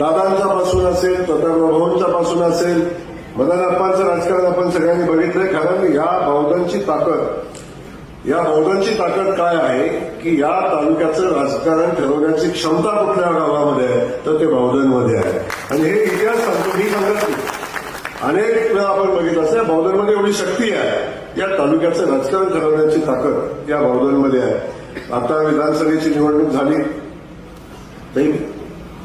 दादांचा पासून असेल प्रतापरावपासून असेल मदनप्पांचं राजकारण आपण सगळ्यांनी बघितलंय. कारण या बौद्धांची ताकद या बौद्धांची ताकद काय आहे की या तालुक्याचं राजकारण ठरवण्याची क्षमता कुठल्या गावामध्ये आहे तर ते बौद्धांमध्ये आहे. आणि हे इतिहास सांगतो ही सांगत अनेक वेळा आपण बघितलं असं बौद्धांमध्ये एवढी शक्ती आहे. या तालुक्याचं राजकारण ठरवण्याची ताकद या बौद्धांमध्ये आहे. आता विधानसभेची निवडणूक झाली.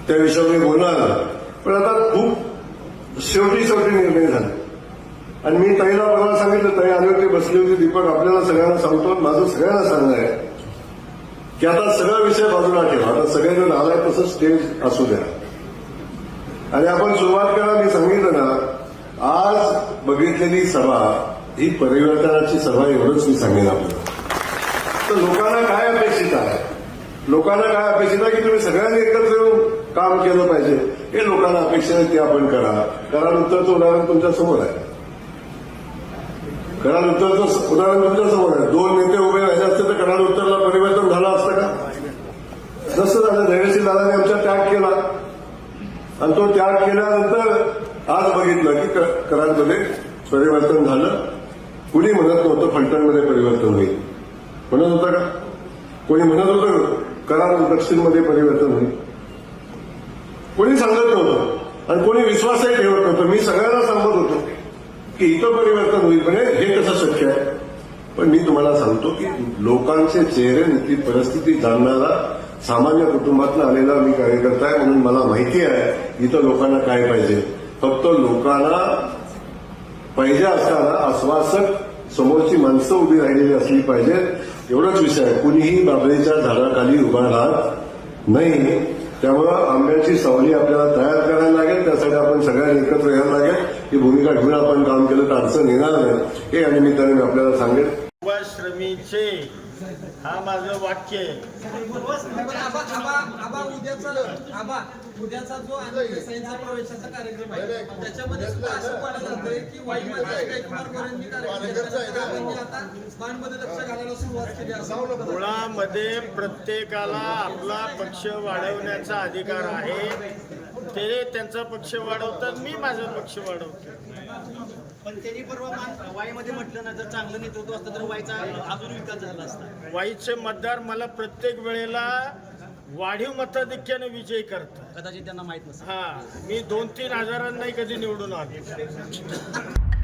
त्या विषयावर मी बोलणार. पण आता खूप शेवटी शेवटी निर्णय झाले. आणि मी ताईला बघायला सांगितलं ताई आले होते बसली होती दीपक आपल्याला सगळ्यांना सांगतो आणि माझं सगळ्यांना सांगणं आहे की आता सगळा विषय बाजूला ठेवा. आता सगळेजण आलाय तसं स्टेज असू द्या. आणि आपण सुरुवात करा मी सांगितलं ना आज बघितलेली सभा ही परिवर्तनाची सभा एवढंच मी सांगेन आपल्याला. तर लोकांना काय अपेक्षित आहे? लोकांना काय अपेक्षित आहे की तुम्ही सगळ्यांनी एकत्र येऊन काम केलं पाहिजे? हे लोकांना अपेक्षा आहे ते आपण करा. कारण उत्तरचं उदाहरण तुमच्यासमोर आहे. कराड उत्तरचं उदाहरण तुमच्यासमोर आहे. दोन नेते उभे राहिले असते तर कराड उत्तरला परिवर्तन झालं असतं का? जसं झालं. धैर्यशील दादाने आमचा त्याग केला. आणि तो त्याग केल्यानंतर आज बघितलं की क- कराडमध्ये परिवर्तन झालं. कुणी म्हणत नव्हतं फलटणमध्ये परिवर्तन होईल. म्हणत होतं का? कोणी म्हणत होतं करार दक्षिणमध्ये परिवर्तन होईल. कोणी सांगत नव्हतं आणि कोणी विश्वासही ठेवत नव्हतं. मी सगळ्यांना सांगत होतो की इथं परिवर्तन होईल म्हणजे हे कसं शक्य आहे? पण मी तुम्हाला सांगतो की लोकांचे चेहरे नीती परिस्थिती जाणणारा सामान्य कुटुंबातला आलेला मी कार्यकर्ता आहे म्हणून मला माहिती आहे इथं लोकांना काय पाहिजे. फक्त लोकांना पाहिजे असताना आश्वासक समोरची माणसं उभी राहिलेली असली पाहिजेत. एवढाच विषय आहे. कुणीही बाबळीच्या झाडाखाली उभा राहत नाही. त्यामुळं आंब्याची सावली आपल्याला तयार करायला लागेल. त्यासाठी आपण सगळ्यांनी एकत्र यायला लागेल. ही भूमिका घेऊन आपण काम केलं तर अडचण येणार नाही. हे या निमित्ताने मी आपल्याला सांगेन. हा माझं वाक्य आहे. पण आबा आबा आबा उद्याचा आबा उद्याचा जो आणि देसाईंचा प्रवेशाचा कार्यक्रम आहे त्याच्यामध्ये सुद्धा असं पाहिलं जातंय की वाईमध्ये जयकुमार गोरेंनी कार्यक्रम आता बाणमध्ये लक्ष घालायला सुरुवात केली असं मुळामध्ये प्रत्येकाला आपला पक्ष वाढवण्याचा अधिकार आहे. ते त्यांचा पक्ष वाढवतात मी माझा पक्ष वाढवतो. पण त्यांनी परवा वाईमध्ये म्हटलं ना जर चांगलं नेतृत्व असतं तर वाईचा अजून विकास झाला असता. वाईचे मतदार मला प्रत्येक वेळेला वाढीव मताधिक्याने विजय करतात. कदाचित त्यांना माहीत नसेल. हा मी दोन तीन हजारांनाही कधी निवडून आलो